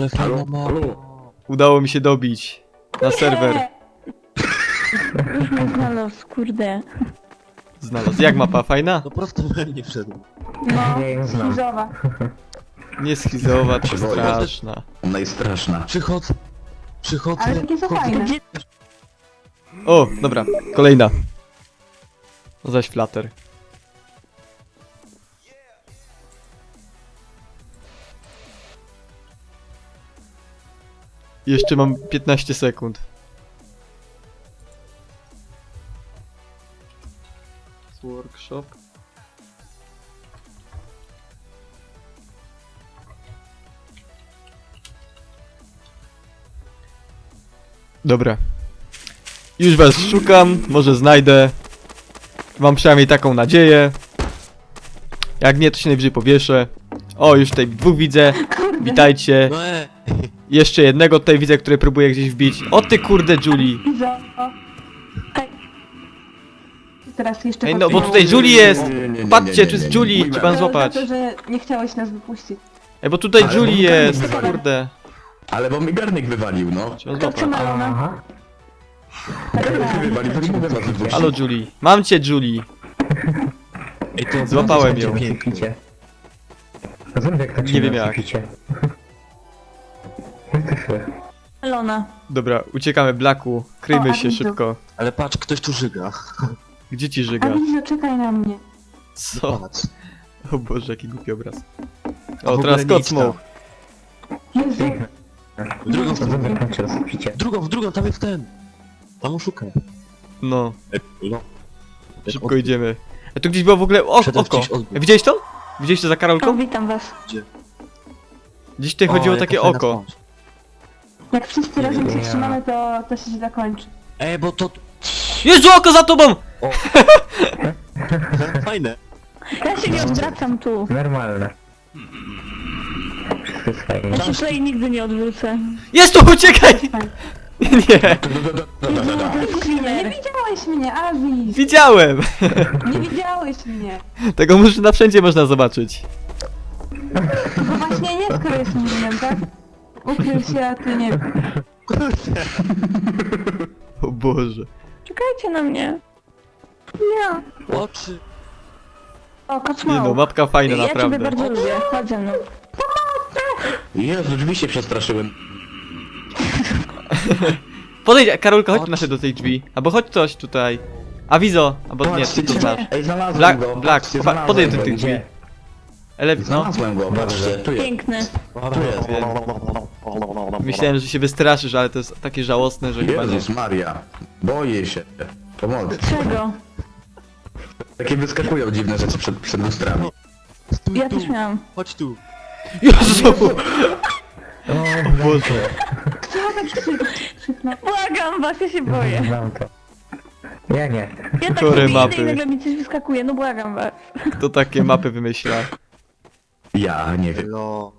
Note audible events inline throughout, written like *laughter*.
Ale fajna Halo? mapa. Halo? Udało mi się dobić. Na serwer. Już *laughs* mnie znalazł, kurde. Znalazł. Jak mapa? Fajna? No prosto we mnie wszedł. No, Ja ją znam. schizowa. *laughs* Nie schizowa, czy Przywołaj. straszna. Najstraszna. Przychodzę. Ale takie są fajne. O, dobra. Kolejna. No zaś flater. Jeszcze mam 15 sekund. Workshop. Dobra. Już was szukam, może znajdę. Mam przynajmniej taką nadzieję. Jak nie, to się najwyżej powieszę. O, już tutaj dwóch widzę. Witajcie. No e. Jeszcze jednego tutaj widzę, który próbuje gdzieś wbić. O ty kurde, Julie. Ej. Teraz jeszcze Ej, no bo tutaj Julie jest. Nie, nie, nie, nie, Patrzcie, nie, tu jest nie, Julie, nie, trzeba ją Za złapać. to, że nie chciałeś nas wypuścić. Ej, bo tutaj Ale Julie bo jest. Kurde. Ale bo mi garnek wywalił, no. Trzeba To co złapać. Malona? Aha. Garnek mi wywalił, to nie mogę was wypuścić. Halo Julie. Mam cię Julie. Ej, to Złapałem ją. Pięknie. Rozumiem jak tak Nie wiem jak. Picie. Malona. *laughs* Dobra, uciekamy Blacku. Kryjmy O, się szybko. Ale patrz, ktoś tu żyga. Gdzie ci żyga? Lizo, czekaj na mnie. Co? Patrz. O Boże, jaki głupi obraz. O, ogóle teraz idź smoke. Jezu. W drugą stronę. Rozumiem jak. W drugą, w drugą, tam jest ten. Tam szukam. No, no. szybko idziemy. A tu gdzieś było w ogóle o, Przede oko. gdzieś. Widziałeś to? Widziałeś to za O, Karolką? witam was. Gdzieś tutaj O, chodziło jaka takie fajna oko. twarz. Jak wszyscy razem się trzymamy, to, to się zakończy. Ej, bo to... Jezu, oko za tobą! *laughs* Fajne. Ja się nie odwracam tu. Normalne. Wszystko jest fajnie. Ja się tutaj nigdy nie odwrócę. Jest tu, uciekaj! Nie, Nie widziałeś mnie, Aziz! widziałem! Nie widziałeś mnie! Tego na wszędzie można zobaczyć. No właśnie nie, skoro jest innym, tak? Ukrył się, a ty nie. O Boże. Czekajcie na mnie. Nie. Oczy. O, Nie no, kocmał. mapka fajna Ja ciebie naprawdę. bardzo lubię, chodź ze mną. Jezu, drzwi się przestraszyłem. *laughs* Podejdź, Karolka, chodź tu nasze do tej drzwi. Albo chodź coś tutaj. Awizo, albo nie, ty. Ej, znalazłem Black, go. Black, patrzcie, podejdź do tych drzwi. Gdzie? No, Znalazłem go, patrzcie, tu jest. Piękny. Tu jest. Myślałem, że się wystraszysz, ale to jest takie żałosne, że chyba nie. Jezus Maria. Boję się. Pomocy. Czego? Takie wyskakują dziwne rzeczy przed, przed lustrami. Stój Ja tu. też miałam. Chodź tu. Jezu! O Boże. *laughs* *laughs* Błagam was, ja się boję. *laughs* Ja nie. Ja tak Chore sobie mapy. idę i nagle mi coś wyskakuje, no błagam was. Kto takie mapy wymyśla? Ja nie wiem. No.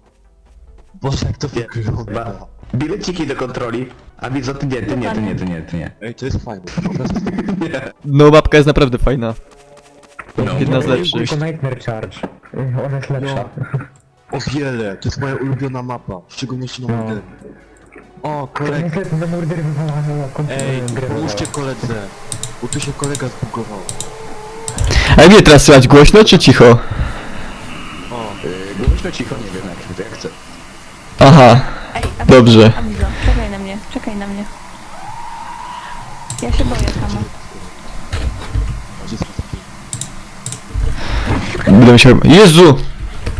Boże, jak to wygląda. Ba- Bileciki do kontroli. A widzę, ty nie, ty nie, ty nie, ty nie, ty nie. Ej, to jest fajne. Po prostu. *laughs* No, mapka jest naprawdę fajna. No. Jedna z lepszych. Tylko Nightmare Charge. Ona jest lepsza. o wiele. To jest moja ulubiona mapa. W szczególności na No. Murder. O, *laughs* To kolega. niestety Ej, grę. pomóżcie koledze. Bo tu się kolega zbugował. A mnie teraz słychać głośno czy cicho? O, Yy, Głośno cicho, nie wiem jak, jak chcę. Aha, Ej, Dobrze. Abizo, czekaj na mnie, czekaj na mnie. Ja się boję sama. gdzie będę musiał... Jezu!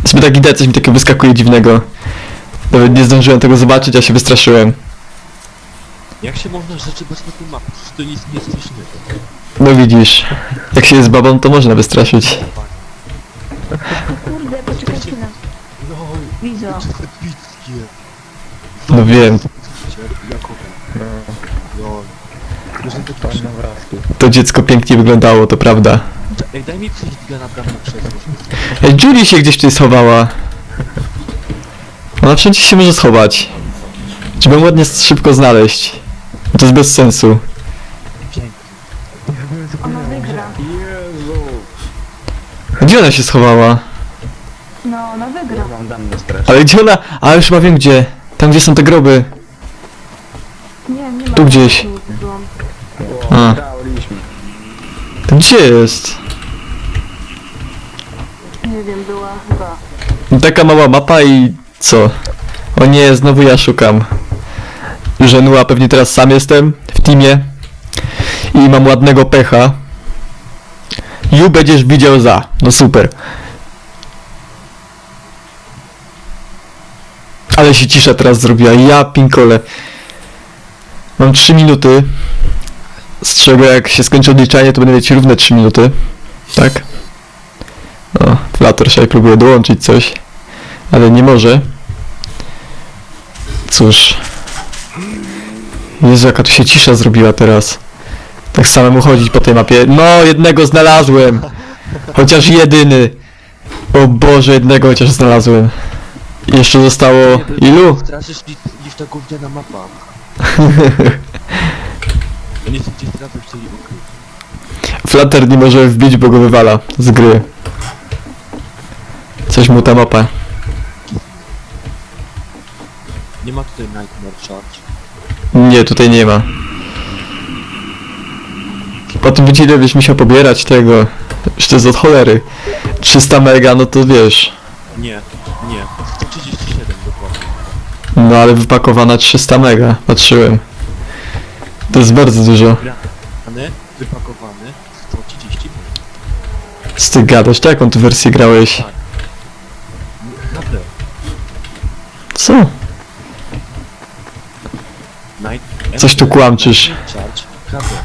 Sobie tak idę, coś mi takiego wyskakuje dziwnego. Nawet nie zdążyłem tego zobaczyć, a się wystraszyłem. Jak się można rzeczy bać na tym mapie? Przecież to nic nie jest strasznego. No widzisz, jak się jest babą, to można wystraszyć. Kurde, poczekajcie na... No, Wizo. to jest epickie. No wiem, Ja. No, pan to dziecko pięknie wyglądało, to prawda. Ej, daj mi przyjść na bramę przez Ej, Julie się gdzieś tutaj schowała. Ona wszędzie się może schować. Trzeba ją ładnie szybko znaleźć. To jest bez sensu. Ona wygra. Jezu. Gdzie ona się schowała? No, ona wygra. Ja wam dam na straż. Ale gdzie ona? A już chyba wiem gdzie. Tam gdzie są te groby. Nie, nie ma. Tu gdzieś. Byłam. A. To gdzie jest? Nie wiem, była chyba. Taka mała mapa i co? O nie, znowu ja szukam. Żenua, pewnie teraz sam jestem w teamie. I mam ładnego pecha. Ju będziesz widział za. No super. Ale się cisza teraz zrobiła. Ja pinkole. Mam 3 minuty. Z czego jak się skończy odliczanie, to będę mieć równe 3 minuty. Tak? O, Fluttershy próbuje dołączyć coś, ale nie może. Cóż. Jezu, jaka tu się cisza zrobiła teraz. Tak samemu chodzić po tej mapie. No, jednego znalazłem! Chociaż jedyny! O Boże, jednego chociaż znalazłem. Jeszcze zostało... Ilu? Straszysz niż ta gówniana mapa. *laughs* Gdzieś razem chcieli ukryć. Flutter nie może wbić, bo go wywala z gry. Coś mu ta mapa. Nie ma tutaj Nightmare Charge. Nie, tutaj nie ma. Potem będzie ile byś musiał pobierać tego. To jest od cholery. 300 mega, no to wiesz. Nie, nie. 137 dokładnie. No ale wypakowana 300 mega, patrzyłem. To jest bardzo dużo. Grany, wypakowany, 130 Z tych gadasz, to jaką tu wersję grałeś? Naprawdę. Co? Coś tu kłamczysz. Charge, naprawdę.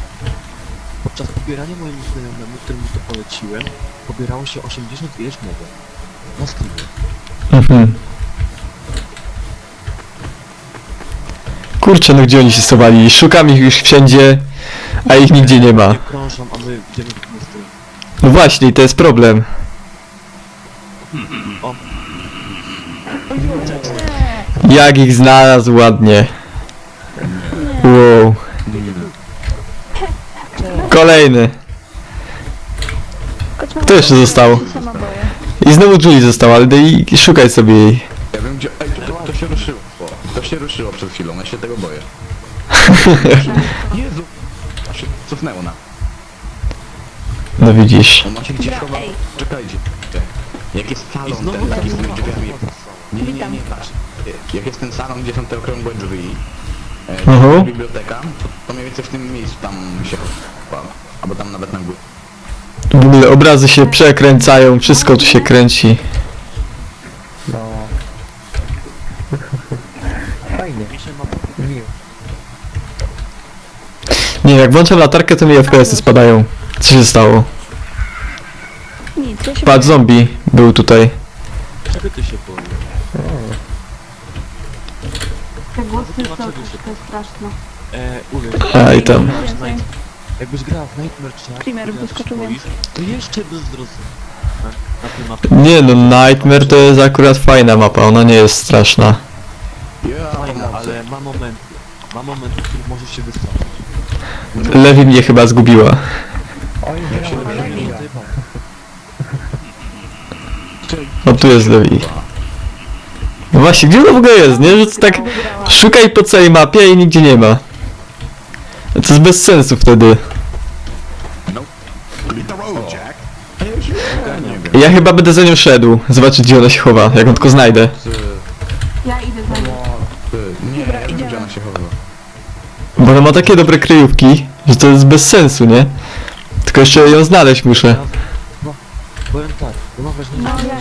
Podczas pobierania mojemu znajomemu, któremu to poleciłem, pobierało się 80 ileś mega. Na Steamie. Mhm. Kurczę, no gdzie oni się schowali? Szukam ich już wszędzie, a ich nigdzie nie ma. Nie krążą, a my idziemy w stronę. No właśnie, to jest problem. Jak ich znalazł ładnie. Wow. Kolejny. Kto jeszcze został? Sama boję. I znowu Julie została, ale daj i szukaj sobie jej. Ja wiem gdzie... Ej, to, to się ruszyło. To się ruszyło przed chwilą, ja się tego boję. *laughs* Jezu! Się cofnęło na. No widzisz. On ma się gdzieś chował. Czekajcie. Jak jest salon znowu ten, ta taki z tymi drzwiami. nie, nie, nie, patrz. Jak jest ten salon, gdzie są te okrągłe drzwi, e, Mhm. biblioteka, to, to mniej więcej w tym miejscu tam się chowa. Albo tam nawet na górze. W ogóle obrazy się przekręcają, wszystko tu się kręci. No. Fajnie. Miło. Nie, jak włączam latarkę, to mi FPS-y spadają. Co się stało? Nic, ja się Patrz, zombie był tutaj. Czego ty się No się- straszne. E, uwierz. A, i tam. Jakbyś grała w Nightmare Charge, Primer wyskoczył boisz, to jeszcze. Na, na tej mapie. Nie no, Nightmare to jest akurat fajna mapa, ona nie jest straszna. Fajna, ale ma momenty. Ma momenty, w których możesz się wystraszyć. Lewi mnie chyba zgubiła. Oj, Ja się brawo, dopiero Lewi. rozrywam. O, tu jest Lewi. No właśnie, gdzie ona w ogóle jest, nie? Że to tak szukaj po całej mapie i nigdzie nie ma. To jest bez sensu wtedy. Ja chyba będę za nią szedł, zobaczyć gdzie ona się chowa, jak ją tylko znajdę. Ja idę za nim. Ty, Nie, ja wiem gdzie ona się chowa. Bo ona ma takie dobre kryjówki, że to jest bez sensu, nie? Tylko jeszcze ją znaleźć muszę. No, powiem tak, bo No, ja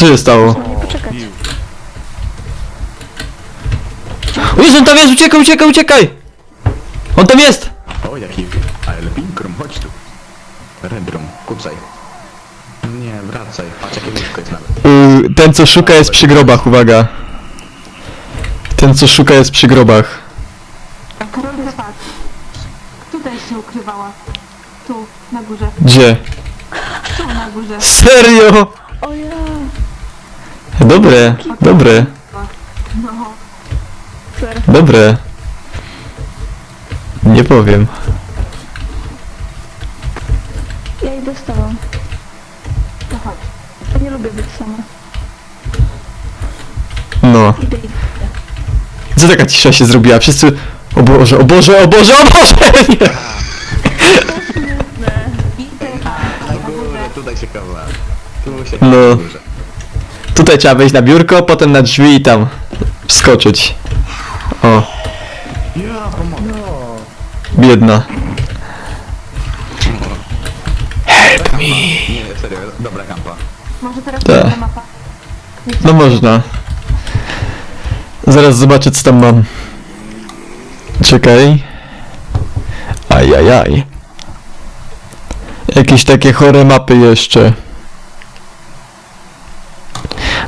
Co się stało? nie poczekać. On tam jest, uciekaj, uciekaj, uciekaj! On tam jest! O, jaki... Ale pinkrum, chodź tu. Redrum, kucaj. Nie, wracaj. Patrz jakie łóżko jest nawet. Y, ten co szuka jest przy grobach, uwaga. Ten co szuka jest przy grobach. A Karolka patrz. Tutaj się ukrywała. Tu, na górze. Gdzie? Tu, na górze. Serio? Ja. Dobre, dobre, No. dobre. Nie powiem. idę z tobą. No chodź. Ja nie lubię być sama. No. Idę, idę. Co taka cisza się zrobiła? Wszyscy... O Boże, o Boże, o Boże, o Boże! Nie. Idę. Do góry, tutaj się kawa. Tu się No. no. Tutaj trzeba wejść na biurko, potem na drzwi i tam wskoczyć. O, Ja pomogę. biedna. Nie, serio, dobra kampa. Może teraz Tak. będzie mapa. No można. Zaraz zobaczę co tam mam. Czekaj. Ajajaj. Jakieś takie chore mapy jeszcze.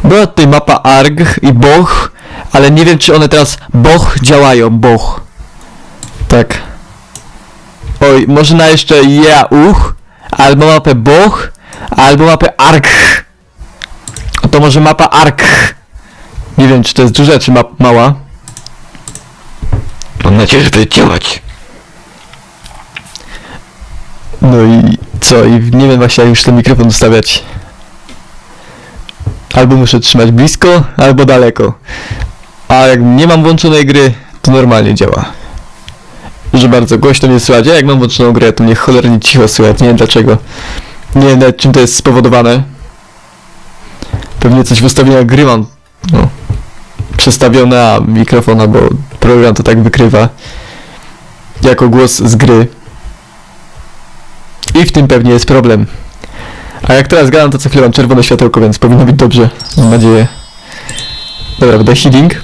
Była tutaj mapa ARG i BOH, ale nie wiem czy one teraz BOH działają, BOH. Tak. Oj, może na jeszcze JAUCH, albo mapę BOH, albo mapę ARG. To może mapa ARK. Nie wiem, czy to jest duża, czy ma mała. Mam nadzieję, że będzie działać. No i co? I nie wiem właśnie, jak już ten mikrofon ustawiać. Albo muszę trzymać blisko, albo daleko. A jak nie mam włączonej gry, to normalnie działa. Że bardzo głośno mnie słychać, a jak mam włączoną grę, to mnie cholernie cicho słychać. Nie wiem dlaczego. Nie wiem nawet czym to jest spowodowane. Pewnie coś w ustawieniach gry mam, no, przestawione, a mikrofon albo program to tak wykrywa jako głos z gry. I w tym pewnie jest problem. A jak teraz gadam, to co chwilę mam czerwone światełko, więc powinno być dobrze, mam nadzieję. Dobra, będę healing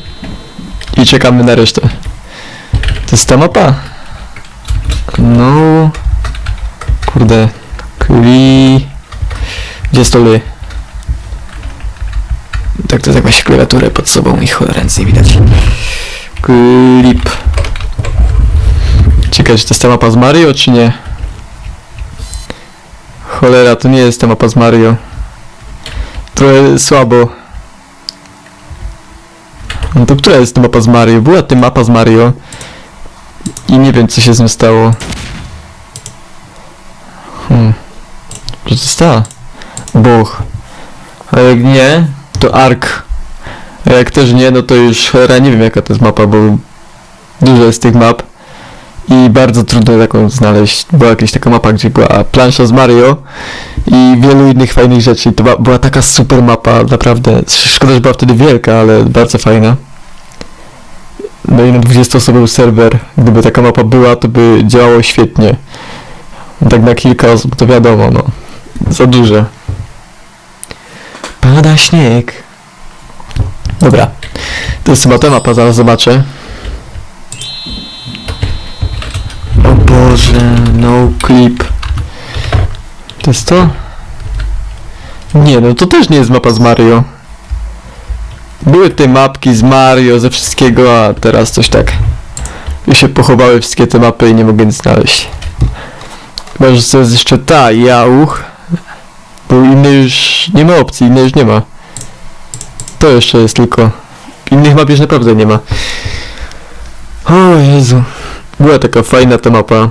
i czekamy na resztę. To jest ta mapa? No... Kurde... Kli... Gdzie jest to? Tak to jakąś klawiaturę pod sobą i cholera nie widać. Klip. Ciekawe, czy to jest ta mapa z Mario, czy nie? Cholera, to nie jest ta mapa z Mario. Trochę słabo. No to która jest ta mapa z Mario? Była ta mapa z Mario. I nie wiem, co się z nią stało. Hmm. Że to jest ta? Boch. A jak nie, to Ark. A jak też nie, no to już cholera nie wiem jaka to jest mapa, bo dużo jest tych map i bardzo trudno taką znaleźć. Była jakaś taka mapa, gdzie była plansza z Mario i wielu innych fajnych rzeczy. To była taka super mapa, naprawdę. Szkoda, że była wtedy wielka, ale bardzo fajna. No i na 20-osobowy serwer, gdyby taka mapa była, to by działało świetnie. Tak na kilka osób, to wiadomo, no. Za duże. Pada śnieg. Dobra. To jest chyba ta mapa, zaraz zobaczę. Boże, no clip. To jest to? Nie, no to też nie jest mapa z Mario. Były te mapki z Mario, ze wszystkiego, a teraz coś tak. I się pochowały wszystkie te mapy i nie mogę nic znaleźć. Chyba, że to jest jeszcze ta, Jauch. Bo innej już nie ma opcji, innej już nie ma. To jeszcze jest tylko. Innych map już naprawdę nie ma. O Jezu. Była taka fajna ta mapa.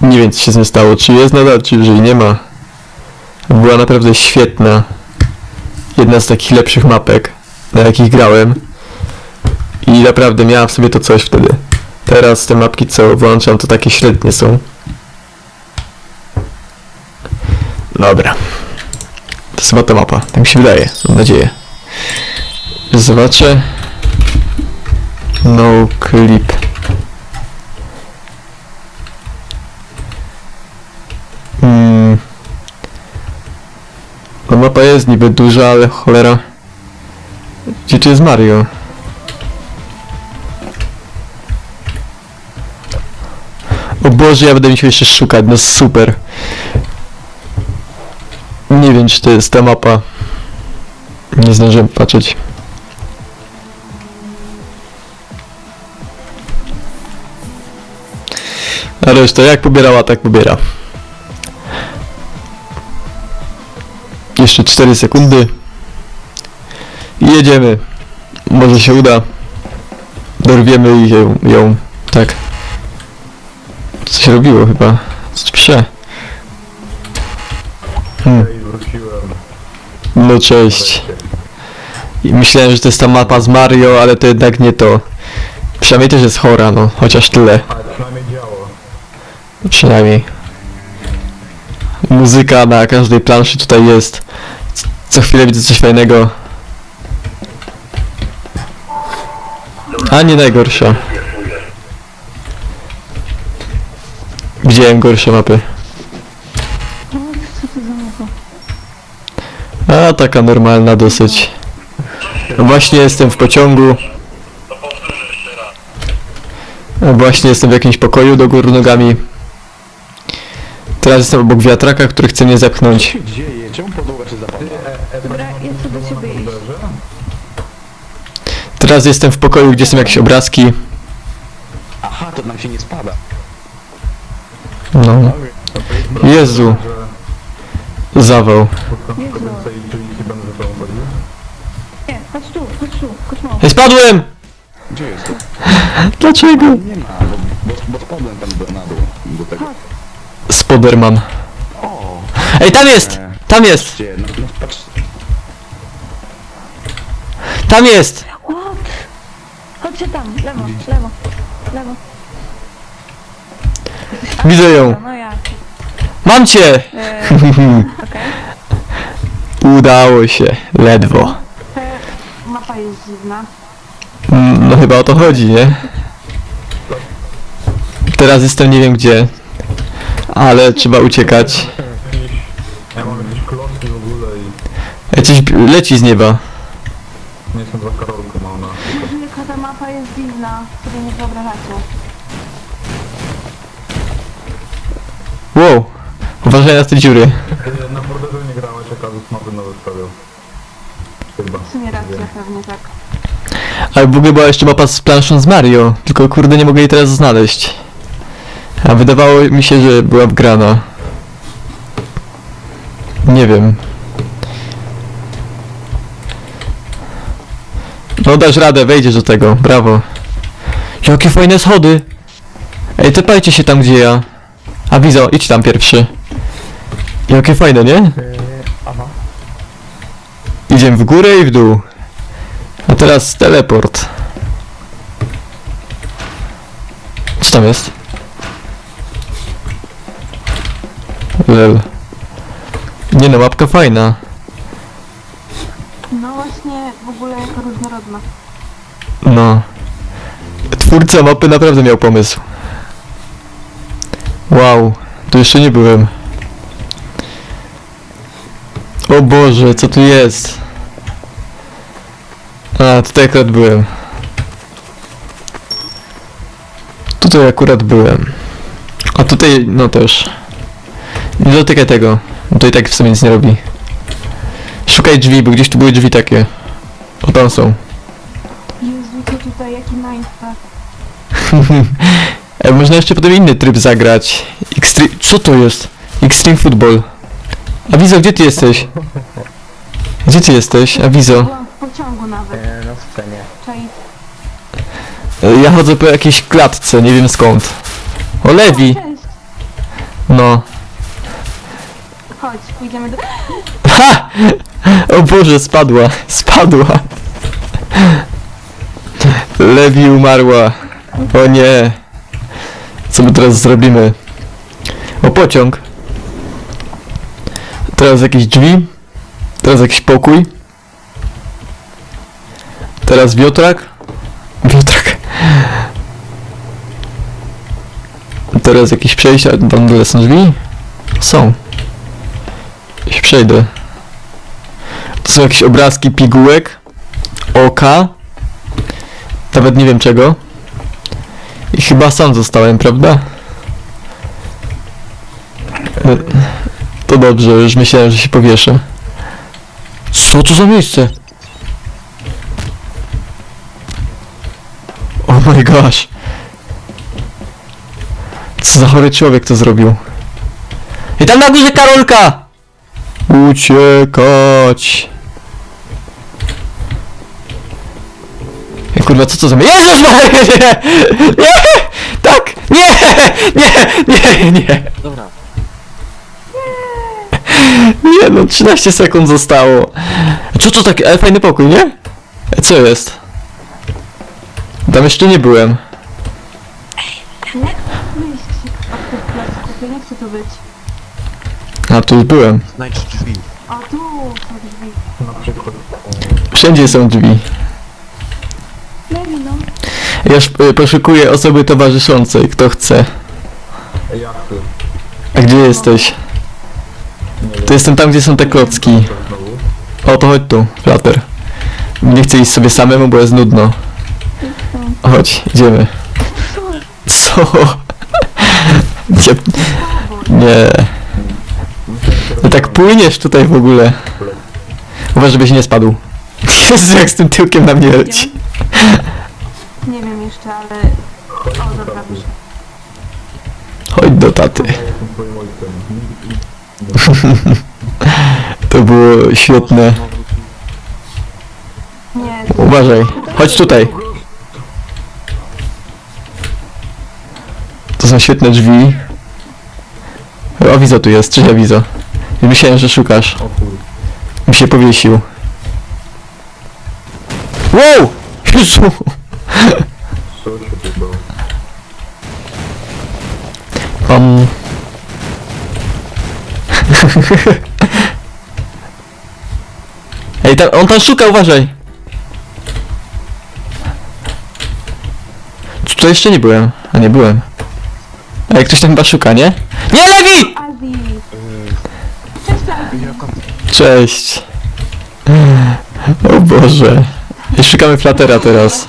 Nie wiem co się z nią stało. Czy jest nadal, czy już jej nie ma. Była naprawdę świetna. Jedna z takich lepszych mapek, na jakich grałem. I naprawdę miała w sobie to coś wtedy. Teraz te mapki co włączam to takie średnie są. Dobra. To jest chyba ta mapa, tak mi się wydaje, mam nadzieję. Zobaczę. No clip. Hmm. No mapa jest niby duża, ale cholera. Gdzie tu jest Mario? O Boże, ja będę musiał jeszcze szukać, no super. Nie wiem, czy to jest ta mapa. Nie zdążyłem patrzeć. A reszta jak pobierała, tak pobiera. Jeszcze 4 sekundy. I jedziemy. Może się uda. Dorwiemy ją, ją. Tak. Co się robiło chyba? Prze. Hmm. Ej, wróciłem. No cześć. I myślałem, że to jest ta mapa z Mario, ale to jednak nie to. Przynajmniej też jest chora, no. Chociaż tyle. Ale przynajmniej. Muzyka na każdej planszy tutaj jest. Co chwilę widzę coś fajnego. A nie najgorsza. Widziałem gorsze mapy. A taka normalna dosyć. Właśnie jestem w pociągu. Właśnie jestem w jakimś pokoju do góry nogami. Teraz jestem obok wiatraka, który chce mnie zepchnąć. Co się dzieje? Czemu podłoga się zapadła? Dobra, ja chcę do ciebie iść. Teraz jestem w pokoju, gdzie są jakieś obrazki. Aha, to nam się nie spada. No. Jezu. Zawał. Jezu. Nie, chodź tu, chodź tu, chodź mało. Ej, spadłem! Gdzie jest to? *laughs* Dlaczego? Nie ma, bo, bo, bo spadłem tam do, na dół. Spoderman. O! Ej, tam jest! E, Tam jest! Gdzie? No, no patrz. Tam jest! What? Chodźcie tam, lewo, lewo, lewo. Widzę ją. No ja. Mam cię! E, *laughs* Okej. Udało się. Ledwo. E, Mapa jest dziwna. Mm, No chyba o to chodzi, nie? Teraz jestem nie wiem gdzie. Ale trzeba uciekać. Ja mam jakieś klocki w ogóle i Ej, coś b- leci z nieba. nie jestem za Karolką mam na... Jaka ta mapa jest dziwna, sobie nie wyobrażacie. Wow. Uważaj na te dziury. Ty Na nie grałeś, jak Azus mapy nowe stawiał. Chyba. W sumie racja, pewnie tak. Ale w ogóle była jeszcze mapa z planszą z Mario. Tylko kurde nie mogę jej teraz znaleźć. A wydawało mi się, że była wgrana. Nie wiem. No dasz radę, wejdziesz do tego, brawo. Jakie fajne schody! Ej, tepajcie się tam gdzie ja. A Wizo, idź tam pierwszy. Jakie fajne, nie? Yy, aha. Idziemy w górę i w dół. A teraz teleport. Co tam jest? Lel. Nie no, mapka fajna. No właśnie, w ogóle jaka różnorodna. No. Twórca mapy naprawdę miał pomysł. Wow, tu jeszcze nie byłem. O Boże, co tu jest? A, tutaj akurat byłem. Tutaj akurat byłem. A tutaj, no też. Nie dotykaj tego. bo To i tak w sumie nic nie robi. Szukaj drzwi, bo gdzieś tu były drzwi takie. O, tam są. Jezu, co tutaj, jaki mindfuck. *laughs* E, można jeszcze potem inny tryb zagrać. Extreme... Co to jest? Extreme Football. Awizo, gdzie ty jesteś? Gdzie ty jesteś? Awizo. Byłam w pociągu nawet, Yy, na scenie. czaj. E, Ja chodzę po jakiejś klatce, nie wiem skąd. O, Lewi! Cześć, No. Pójdziemy do... Ha! O Boże, spadła. Spadła. Lewi umarła. O nie. Co my teraz zrobimy? O, pociąg. Teraz jakieś drzwi. Teraz jakiś pokój. Teraz wiotrak. Wiotrak. Teraz jakieś przejścia. Tam dole są drzwi? Są. Jeśli przejdę. To są jakieś obrazki pigułek. Oka. Nawet nie wiem czego. I chyba sam zostałem, prawda? E, To dobrze, już myślałem, że się powieszę. Co to za miejsce? Oh my gosh. Co za chory człowiek to zrobił? I tam na górze Karolka! Uciekać! Ej, kurwa, co to za... Jezus Maria! Nie! Nie! Tak! Nie! Nie! Nie! Nie! Dobra, Nie no, 13 sekund zostało. Co to takie? Ale fajny pokój, nie? E, Co jest? Tam jeszcze nie byłem. Od tych placków, ja nie chcę tu być. A tu już byłem. znajdź drzwi. A tu są drzwi. Na przykład. Wszędzie są drzwi. Lewi, no. Ja sz- y, poszukuję osoby towarzyszącej, kto chce. Jak ty? A gdzie jesteś? To jestem tam, gdzie są te klocki. Znowu? O, to chodź tu, Flater. Nie chcę iść sobie samemu, bo jest nudno. Chodź, idziemy. Co? *laughs* Nie. Nie. No tak płyniesz tutaj w ogóle. Uważaj, żebyś nie spadł. *laughs* Jezu, jak z tym tyłkiem na mnie leci. Nie wiem jeszcze, ale... O, dobra, wyszło. Chodź do taty. *laughs* To było świetne. Nie, Uważaj. Chodź tutaj. To są świetne drzwi. O, Wizo tu jest. Cześć, Wizo. Myślałem, że szukasz. O chuj. Mi się powiesił. Wow! Jezu! Co się tu było? Um. Ej, tam, on tam szuka, uważaj! Tutaj jeszcze nie byłem. A nie byłem. Ej, ktoś tam chyba szuka, nie? Nie, Lewi! Cześć. O Boże. Szukamy flatera teraz.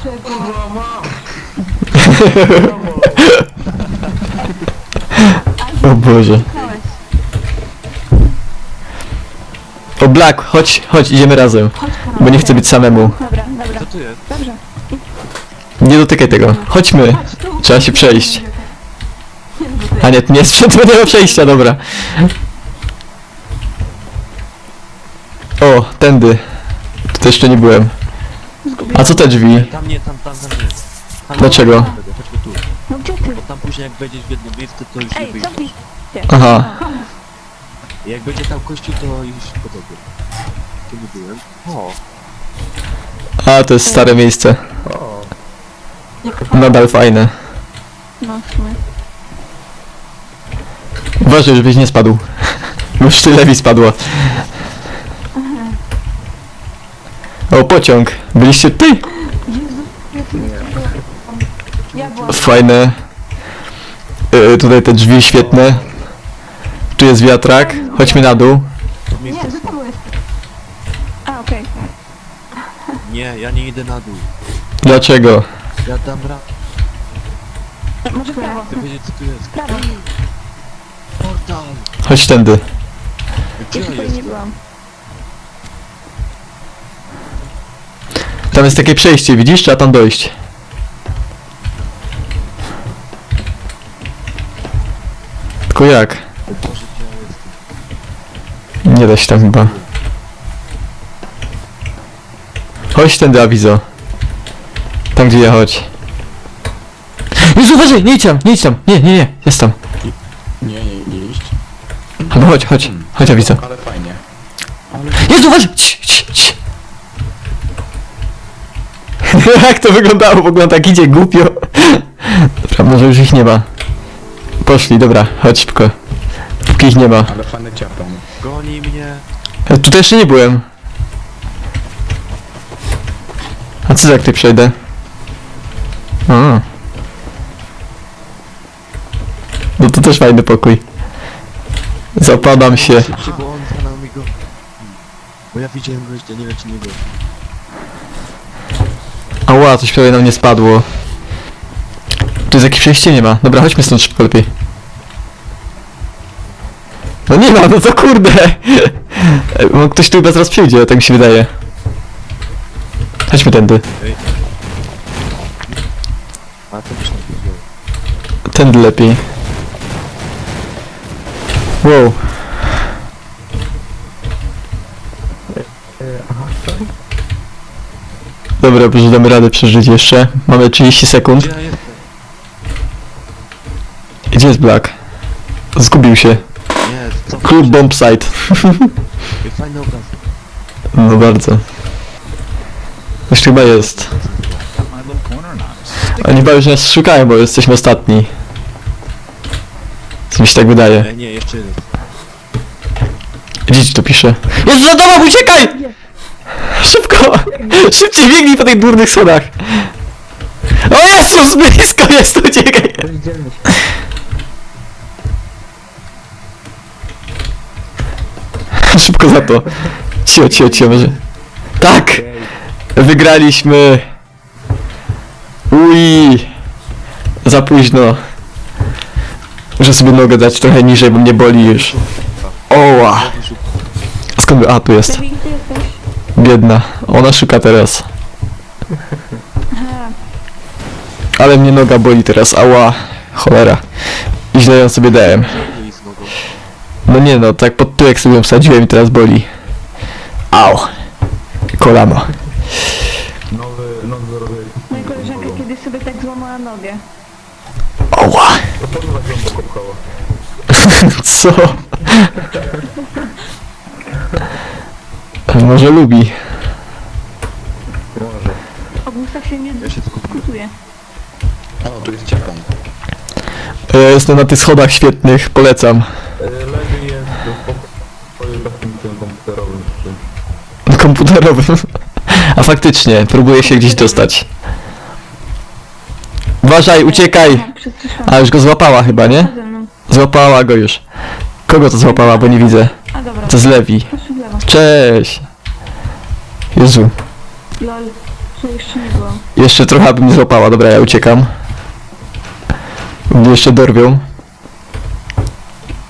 O Boże. O Black, chodź, chodź, idziemy razem. Bo nie chcę być samemu. Dobra, dobra. Dobrze. Nie dotykaj tego. Chodźmy. Trzeba się przejść. A nie, nie, *laughs* nie ma przejścia, dobra. O, tędy. Tu jeszcze nie byłem. A co te drzwi? Tam nie, tam, tam, tam nie. Tam Dlaczego? nie, Chodźmy tu. No gdzie ty? Bo tam później jak wejdziesz w jedno miejsce, to już nie Ej, wyjdziesz. wy? Aha. I Jak będzie tam kościół, to już po tobie. Tu nie byłem. O, A, to jest stare miejsce. O, Nadal fajne. No, w sumie. Uważaj, żebyś nie spadł. *laughs* Bo Już ty lewi spadła. O, pociąg. Byliście ty? Jezu, ja tu nie byłam. Ja byłam. Fajne. Yy, tutaj te drzwi świetne. Tu jest wiatrak. Chodźmy na dół. Nie, miejsce. za tobą jest. A, okej. Nie, ja nie idę na dół. Dlaczego? Ja dam radę. Może prawo. Chcę wiedzieć co tu jest. Prawo. Portal! Chodź tędy. Gdzie ja Jeszcze nie jestem? byłam. Tam jest takie przejście, widzisz? Trzeba tam dojść. Tylko jak? Nie da się tam chyba. Chodź tędy, Avizo. Tam gdzie ja chodź. Jezu, uważaj! Nie idź tam, nie idź tam! Nie, nie, nie, jest tam. Nie, nie, nie iść. Albo chodź, chodź, chodź Avizo. Ale fajnie. Jezu, uważaj! Cii, cii, cii. *laughs* Jak to wyglądało? W ogóle tak idzie głupio. Dobra, może już ich nie ma. Poszli, dobra, chodź szybko. Póki ich nie ma. Ale fajne ciapą. Goni mnie. Ja tutaj jeszcze nie byłem. A co jak tutaj przejdę? A. No to też fajny pokój. Zapadam się. Szybciej, bo on go... Ja widziałem gościa, nie wiem czy nie go. Ała, coś prawie na mnie spadło. Tu jest jakieś przejście? Nie ma. Dobra, chodźmy stąd szybko lepiej. No nie ma, no to kurde! *laughs* Bo ktoś tu chyba zaraz przyjdzie, tak mi się wydaje. Chodźmy tędy. Tędy lepiej. Wow. E, aha, co? Dobra, może damy radę przeżyć jeszcze. Mamy 30 sekund. Gdzie ja jestem? Gdzie jest Black? Zgubił się. Co? Klub Bombsite. Fajny *laughs* obraz. No bardzo. Już chyba jest. Oni chyba już nas szukają, bo jesteśmy ostatni. Co mi się tak wydaje. E, nie, jeszcze jeden. Gdzieś to pisze. Jest za tobą, uciekaj! Szybko! Szybciej biegnij po tych durnych schodach! O Jezus, blisko jest, uciekaj! *laughs* Szybko za to. Cio, cio, cio, może. Tak! Wygraliśmy! Ui! Za późno. Muszę sobie nogę dać trochę niżej, bo mnie boli już. Oła! Skąd by... A, tu jest. Biedna. Ona szuka teraz. *laughs* Ale mnie noga boli teraz, ała. Cholera. I źle ją sobie dałem. No nie no, tak pod tyłek sobie ją wsadziłem i teraz boli. Au. Kolano. Nowy, nowy zrobię. moja koleżanka kiedyś sobie tak złamała nogę. Ała. *laughs* Co *laughs* tak głęboko pchało? Co? Może lubi. Może. O gustach się nie Ja się tylko dyskutuje. O, tu jest ciepło. Ja jestem na tych schodach świetnych, polecam. E, Lepiej jest w pokoju takim tym komputerowym. Komputerowym. A faktycznie, próbuję się gdzieś dostać. Uważaj, uciekaj! A, przestraszyłam. A już go złapała chyba, nie? Ze mną. Złapała go już. Kogo to złapała, bo nie widzę. A dobra, To z lewi. proszę w lewo. Cześć! Jezu, Lol, co jeszcze nie było. jeszcze trochę bym złapała. Dobra, ja uciekam. Mnie jeszcze dorwią.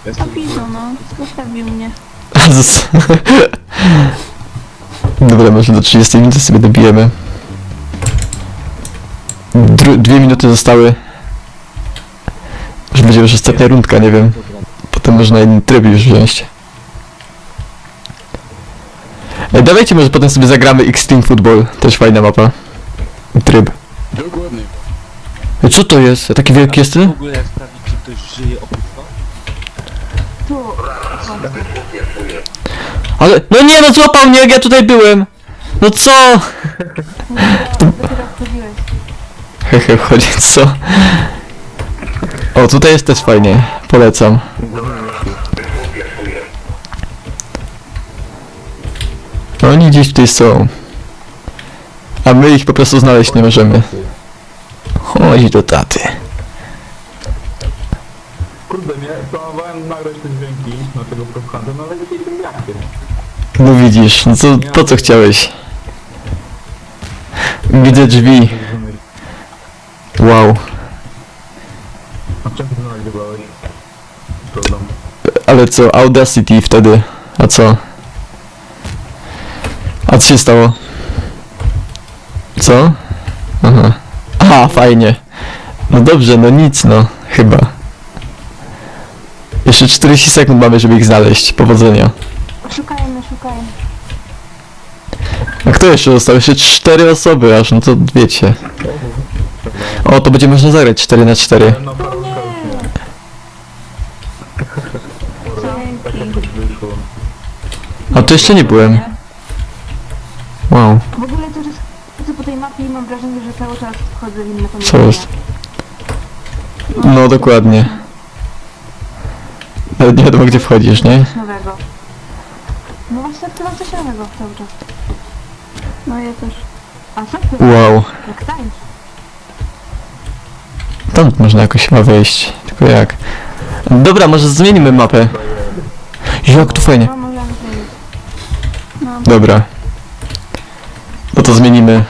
Jestem Opisał, no. Zostawił mnie. Dobra, może do 30 minuty sobie dobijemy. Dru dwie minuty zostały. Może będzie już ostatnia rundka, nie wiem. Potem można inny tryb już wziąć. E, dawajcie może potem sobie zagramy Extreme Football. Też fajna mapa. Tryb. Dokładnie. E, co to jest? Taki wielki jest w ten? ogóle jak sprawdzić, czy ktoś żyje oprócz was? Tu. Ale, no nie no złapał mnie jak ja tutaj byłem! No co? Dopiero, dopiero wchodziłeś. Hehe, *laughs* chodzi co? O, tutaj jest też fajnie. Polecam. No oni gdzieś tutaj są. A my ich po prostu znaleźć nie możemy. Chodź do taty. Kurde, nie, planowałem nagrać te dźwięki na tego propkanta, no ale dzisiaj tym jakie. No widzisz, no co, po co chciałeś? Widzę drzwi. Wow. A czym ty nagrywałeś? Problem. Ale co, Audacity wtedy? A co? A co się stało? Co? Aha. Aha, fajnie. No dobrze, no nic, no. Chyba. Jeszcze 40 sekund mamy, żeby ich znaleźć. Powodzenia. Szukajmy, szukajmy. A kto jeszcze został? Jeszcze 4 osoby aż, no to wiecie. O, to będzie można zagrać 4 na 4 No parówka już nie. Tak Dzięki. jakoś wyszło. A to jeszcze nie byłem. Wow, W ogóle to jest... chodzę po tej mapie i mam wrażenie, że cały czas wchodzę w inne co jest? No dokładnie. Nawet nie wiadomo gdzie wchodzisz, nie? Coś nowego. No właśnie odkrywam coś nowego cały czas. No ja też. A co ty? Wow. Jak tańcz. Tam można jakoś chyba wejść. Tylko jak? Dobra, może zmienimy mapę. Jak tu fajnie. No możemy. No, Dobra. No to zmienimy.